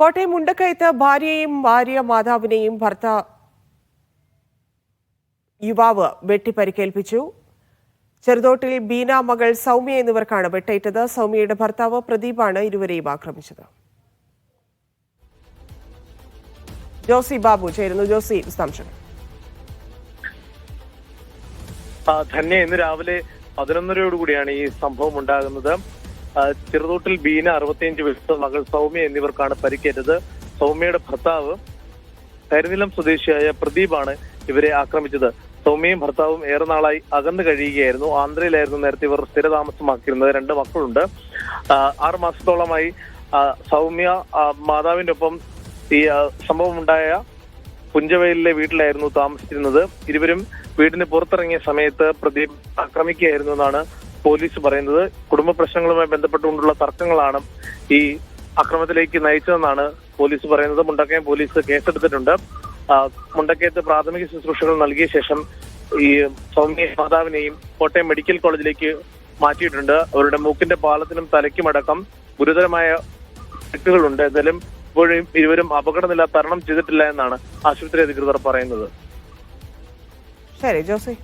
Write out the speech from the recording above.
കോട്ടയം മുണ്ടക്കയത്ത് ഭാര്യയെയും ഭാര്യ മാതാവിനെയും ഭർത്ത യുവാവ് വെട്ടിപ്പരിക്കേൽപ്പിച്ചു. ചെറുതോട്ടിൽ ബീന മകൾ സൗമ്യ എന്നിവർക്കാണ് വെട്ടേറ്റത്. സൗമ്യയുടെ ഭർത്താവ് പ്രദീപാണ് ഇരുവരെയും ആക്രമിച്ചത്. ജോസി ബാബു ചേരുന്നു. ജോസി വിശദാംശങ്ങൾ. ധന്യ ഇന്ന് രാവിലെ പതിനൊന്നരയോടുകൂടിയാണ് ഈ സംഭവം ഉണ്ടാകുന്നത്. ചെറുതോട്ടിൽ ബീന അറുപത്തിയഞ്ച് വയസ്സ് മകൾ സൗമ്യ എന്നിവർക്കാണ് പരിക്കേറ്റത്. സൗമ്യയുടെ ഭർത്താവ് കരിനിലം സ്വദേശിയായ പ്രദീപാണ് ഇവരെ ആക്രമിച്ചത്. സൗമ്യയും ഭർത്താവും ഏറെ നാളായി അകന്നു കഴിയുകയായിരുന്നു. ആന്ധ്രയിലായിരുന്നു നേരത്തെ ഇവർ സ്ഥിരതാമസമാക്കിയിരുന്നത്. രണ്ട് മക്കളുണ്ട്. ആറു മാസത്തോളമായി സൗമ്യ മാതാവിന്റെ ഒപ്പം ഈ സംഭവമുണ്ടായ പുഞ്ചവയലിലെ വീട്ടിലായിരുന്നു താമസിച്ചിരുന്നത്. ഇരുവരും വീടിന് പുറത്തിറങ്ങിയ സമയത്ത് പ്രദീപ് ആക്രമിക്കുകയായിരുന്നു എന്നാണ് പോലീസ് പറയുന്നത് കുടുംബ പ്രശ്നങ്ങളുമായി ബന്ധപ്പെട്ടുകൊണ്ടുള്ള തർക്കങ്ങളാണ് ഈ അക്രമത്തിലേക്ക് നയിച്ചതെന്നാണ് പോലീസ് പറയുന്നത്. മുണ്ടക്കയം പോലീസ് കേസെടുത്തിട്ടുണ്ട്. മുണ്ടക്കയത്ത് പ്രാഥമിക ശുശ്രൂഷകൾ നൽകിയ ശേഷം ഈ സൗമ്യ മാതാവിനെയും കോട്ടയം മെഡിക്കൽ കോളേജിലേക്ക് മാറ്റിയിട്ടുണ്ട്. അവരുടെ മൂക്കിന്റെ പാലത്തിനും തലയ്ക്കുമടക്കം ഗുരുതരമായ തെറ്റുകളുണ്ട്. എന്നാലും ഇപ്പോഴും ഇരുവരും അപകടനില തരണം ചെയ്തിട്ടില്ല എന്നാണ് ആശുപത്രി അധികൃതർ പറയുന്നത്. ശരി ജോസി.